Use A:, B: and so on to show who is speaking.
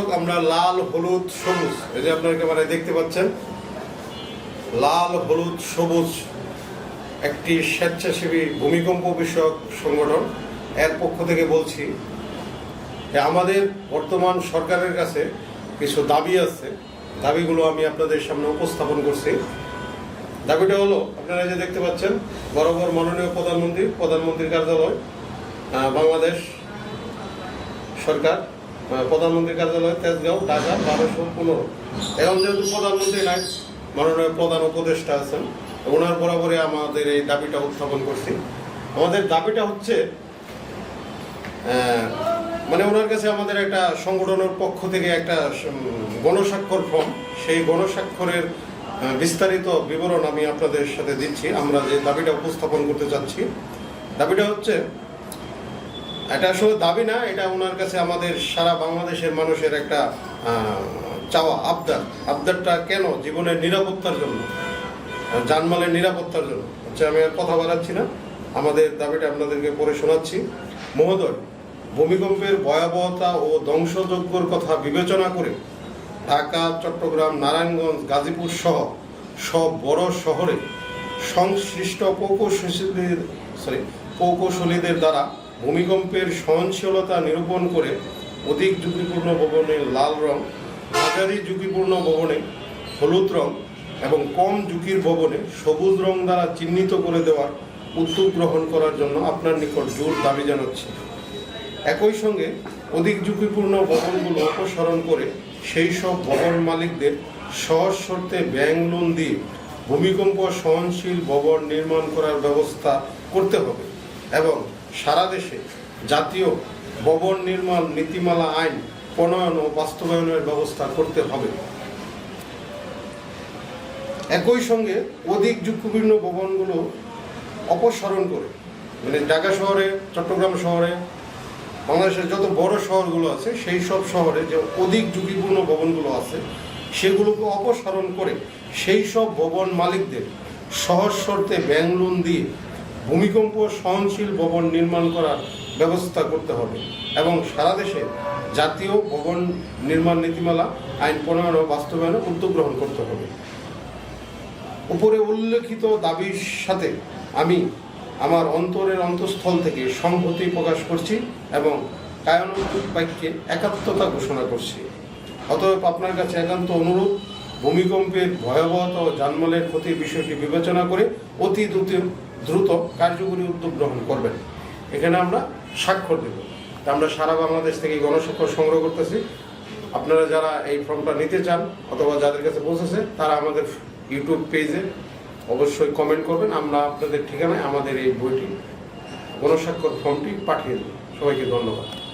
A: দর্শক আমরা লাল, হলুদ, সবুজ। এই যে আপনার ক্যামেরায় দেখতে পাচ্ছেন, লাল, হলুদ, সবুজ একটি স্বেচ্ছাসেবী ভূমিকম্প বিষয়ক সংগঠন। এর পক্ষ থেকে বলছি আমাদের বর্তমান সরকারের কাছে কিছু দাবি আছে। দাবিগুলো আমি আপনাদের সামনে উপস্থাপন করছি। দাবিটা হলো, আপনারা যে দেখতে পাচ্ছেন, বরাবর মাননীয় প্রধানমন্ত্রী, প্রধানমন্ত্রীর কার্যালয় বাংলাদেশ সরকার। প্রধানমন্ত্রীর কার্যালয়, তেজগাঁও, ঢাকা, বারোশো পনেরো। এখন যেহেতু প্রধানমন্ত্রী নাই, মাননীয় প্রধান উপদেষ্টা আছেন, ওনার বরাবরই আমাদের এই দাবিটা উত্থাপন করছি। আমাদের দাবিটা হচ্ছে মানে ওনার কাছে আমাদের একটা সংগঠনের পক্ষ থেকে একটা গণস্বাক্ষর ফর্ম। সেই গণস্বাক্ষরের বিস্তারিত বিবরণ আমি আপনাদের সাথে দিচ্ছি। আমরা যে দাবিটা উপস্থাপন করতে চাচ্ছি, দাবিটা হচ্ছে এটা আসলে দাবি না, এটা ওনার কাছে আমাদের সারা বাংলাদেশের মানুষের একটা চাওয়া, আবদার। আবদারটা কেন? জীবনের নিরাপত্তার জন্য। জানমালের নিরাপত্তার জন্য। হচ্ছে আমি আর কথা বাড়াচ্ছি না। আমাদের দাবিটা আপনাদেরকে পড়ে শোনাচ্ছি। মহোদয়, ভূমিকম্পের ভয়াবহতা ও ধ্বংসযজ্ঞর কথা বিবেচনা করে ঢাকা, চট্টগ্রাম, নারায়ণগঞ্জ, গাজীপুর সহ সব বড় শহরে সংশ্লিষ্ট প্রকৌশলীদের সরি প্রকৌশলীদের দ্বারা ভূমিকম্পের সহনশীলতা নিরূপণ করে অধিক ঝুঁকিপূর্ণ ভবনে লাল রং মাঝারি ঝুঁকিপূর্ণ ভবনে হলুদ রং এবং কম ঝুঁকির ভবনে সবুজ রং দ্বারা চিহ্নিত করে দেওয়ার উদ্যোগ গ্রহণ করার জন্য আপনার নিকট জোর দাবি জানাচ্ছি। একই সঙ্গে অধিক ঝুঁকিপূর্ণ ভবনগুলো অপসারণ করে সেই সব ভবন মালিকদের সহজ শর্তে ব্যাংক লোন দিয়ে ভূমিকম্প সহনশীল ভবন নির্মাণ করার ব্যবস্থা করতে হবে। এবং সারা দেশে জাতীয় ভবন নির্মাণ নীতিমালা আইন প্রণয়ন ও বাস্তবায়নের ব্যবস্থা করতে হবে। একই সঙ্গে অধিক ঝুঁকিপূর্ণ ভবনগুলো অপসারণ করে। মানে ঢাকা শহরে, চট্টগ্রাম শহরে, বাংলাদেশের যত বড় শহরগুলো আছে, সেই সব শহরে যে অধিক ঝুঁকিপূর্ণ ভবনগুলো আছে, সেগুলোকে অপসারণ করে সেই সব ভবন মালিকদের সহজ শর্তে ব্যাংক লোন দিয়ে ভূমিকম্প সহনশীল ভবন নির্মাণ করার ব্যবস্থা করতে হবে এবং সারা দেশে জাতীয় ভবন নির্মাণ নীতিমালা, আইন প্রণয়ন ও বাস্তবায়নে উদ্যোগ গ্রহণ করতে হবে। উপরে উল্লেখিত দাবির সাথে আমি আমার অন্তরের অন্তঃস্থল থেকে সংহতি প্রকাশ করছি এবং কায়ানুদ্যোগ বাক্যে একাত্মতা ঘোষণা করছি। অতএব আপনার কাছে একান্ত অনুরোধ ভূমিকম্পের ভয়াবহতা ও জানমালের ক্ষতির বিষয়টি বিবেচনা করে অতি দ্রুত দ্রুত কার্যকরী উদ্যোগ গ্রহণ করবেন। এখানে আমরা স্বাক্ষর দেব। আমরা সারা বাংলাদেশ থেকে গণস্বাক্ষর সংগ্রহ করতেছি। আপনারা যারা এই ফর্মটা নিতে চান অথবা যাদের কাছে পৌঁছেছে, তারা আমাদের ইউটিউব পেজে অবশ্যই কমেন্ট করবেন। আমরা আপনাদের ঠিকানায় আমাদের এই বইটি, গণস্বাক্ষর ফর্মটি পাঠিয়ে দেব। সবাইকে ধন্যবাদ।